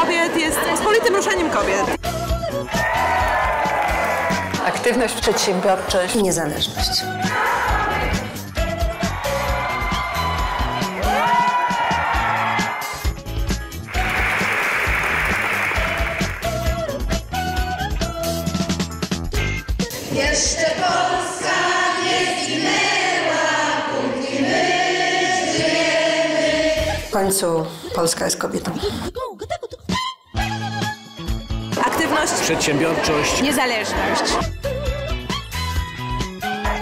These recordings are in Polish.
kobiet jest pospolitym ruszeniem kobiet. Aktywność, przedsiębiorczość, niezależność. Jeszcze Polska nie zginęła, póki my żyjemy. W końcu Polska jest kobietą. Aktywność, przedsiębiorczość, niezależność.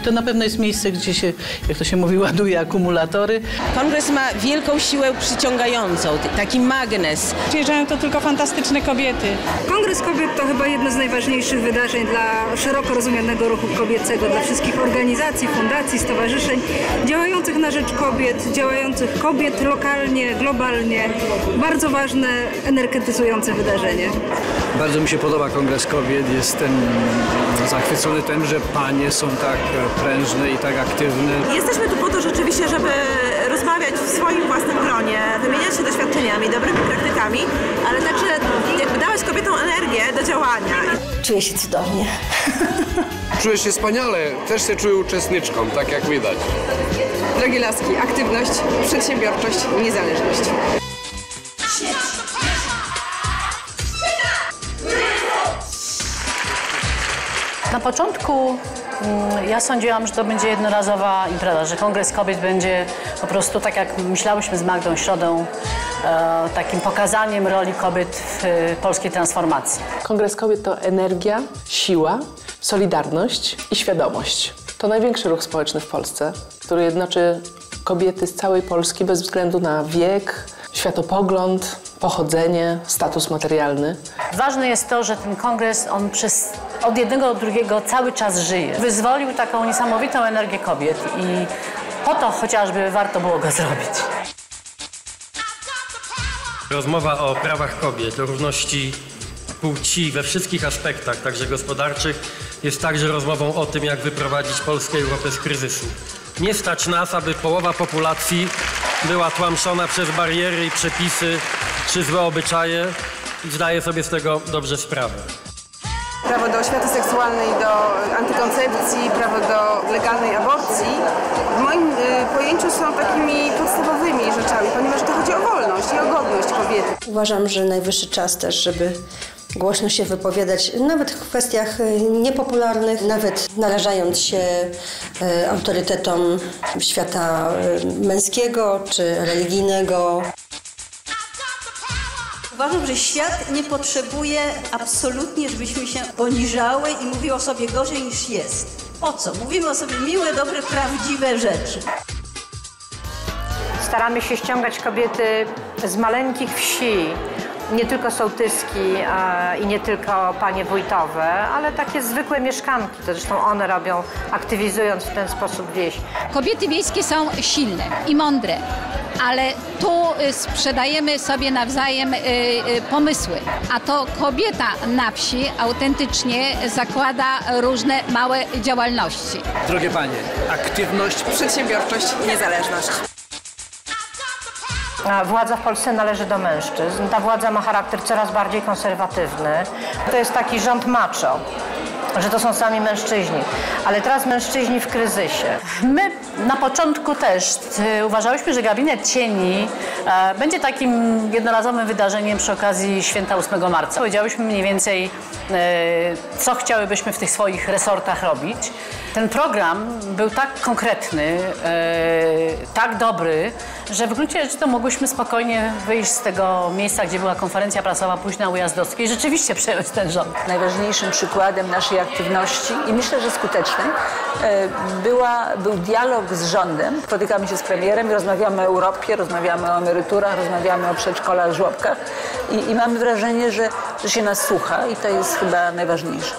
To na pewno jest miejsce, gdzie się, jak to się mówi, ładuje akumulatory. Kongres ma wielką siłę przyciągającą, taki magnes. Przyjeżdżają to tylko fantastyczne kobiety. Kongres Kobiet to chyba jedno z najważniejszych wydarzeń dla szeroko rozumianego ruchu kobiecego, dla wszystkich organizacji, fundacji, stowarzyszeń działających na rzecz kobiet, działających kobiet lokalnie, globalnie. Bardzo ważne, energetyzujące wydarzenie. Bardzo mi się podoba Kongres Kobiet. Jestem zachwycony tym, że panie są tak prężne i tak aktywne. Jesteśmy tu po to rzeczywiście, żeby rozmawiać w swoim własnym gronie, wymieniać się doświadczeniami, dobrymi praktykami, ale także jakby dawać kobietom energię do działania. Czuję się cudownie. Czuję się wspaniale, też się czuję uczestniczką, tak jak widać. Drogie laski, aktywność, przedsiębiorczość, niezależność. Na początku ja sądziłam, że to będzie jednorazowa impreza, że Kongres Kobiet będzie po prostu tak jak myślałyśmy z Magdą Środą, e, takim pokazaniem roli kobiet w e, polskiej transformacji. Kongres Kobiet to energia, siła, solidarność i świadomość. To największy ruch społeczny w Polsce, który jednoczy kobiety z całej Polski bez względu na wiek, światopogląd, pochodzenie, status materialny. Ważne jest to, że ten kongres, on przez od jednego do drugiego cały czas żyje. Wyzwolił taką niesamowitą energię kobiet i po to chociażby warto było go zrobić. Rozmowa o prawach kobiet, o równości płci we wszystkich aspektach, także gospodarczych, jest także rozmową o tym, jak wyprowadzić Polskę i Europę z kryzysu. Nie stać nas, aby połowa populacji była tłamszona przez bariery i przepisy czy złe obyczaje i zdaję sobie z tego dobrze sprawę. Prawo do oświaty seksualnej, do antykoncepcji, prawo do legalnej aborcji w moim y, pojęciu są takimi podstawowymi rzeczami, ponieważ to chodzi o wolność i o godność kobiety. Uważam, że najwyższy czas też, żeby głośno się wypowiadać, nawet w kwestiach y, niepopularnych, nawet narażając się y, autorytetom świata y, męskiego czy religijnego. Uważam, że świat nie potrzebuje absolutnie, żebyśmy się poniżały i mówiły o sobie gorzej niż jest. Po co? Mówimy o sobie miłe, dobre, prawdziwe rzeczy. Staramy się ściągać kobiety z maleńkich wsi, nie tylko sołtyski a, i nie tylko panie wójtowe, ale takie zwykłe mieszkanki. To zresztą one robią, aktywizując w ten sposób wieś. Kobiety wiejskie są silne i mądre, ale tu y, sprzedajemy sobie nawzajem y, y, pomysły. A to kobieta na wsi autentycznie zakłada różne małe działalności. Drogie panie, aktywność, przedsiębiorczość, niezależność. Władza w Polsce należy do mężczyzn. Ta władza ma charakter coraz bardziej konserwatywny. To jest taki rząd macho że to są sami mężczyźni, ale teraz mężczyźni w kryzysie. My na początku też y, uważałyśmy, że gabinet cieni e, będzie takim jednorazowym wydarzeniem przy okazji święta 8 marca. Powiedziałyśmy mniej więcej, e, co chciałybyśmy w tych swoich resortach robić. Ten program był tak konkretny, e, tak dobry, że w gruncie rzeczy to mogłyśmy spokojnie wyjść z tego miejsca, gdzie była konferencja prasowa późna Ujazdowskiej i rzeczywiście przejąć ten rząd. Najważniejszym przykładem naszej aktywności i myślę, że skutecznej była, był dialog z rządem. Spotykamy się z premierem rozmawiamy o Europie, rozmawiamy o emeryturach, rozmawiamy o przedszkolach, żłobkach i, i mamy wrażenie, że, że się nas słucha i to jest chyba najważniejsze.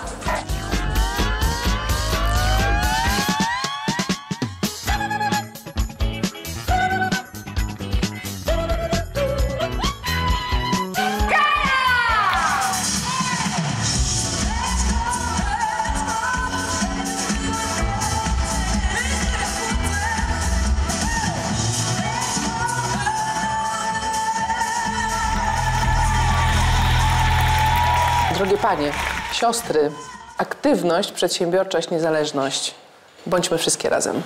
Drogie panie, siostry, aktywność, przedsiębiorczość, niezależność. Bądźmy wszystkie razem.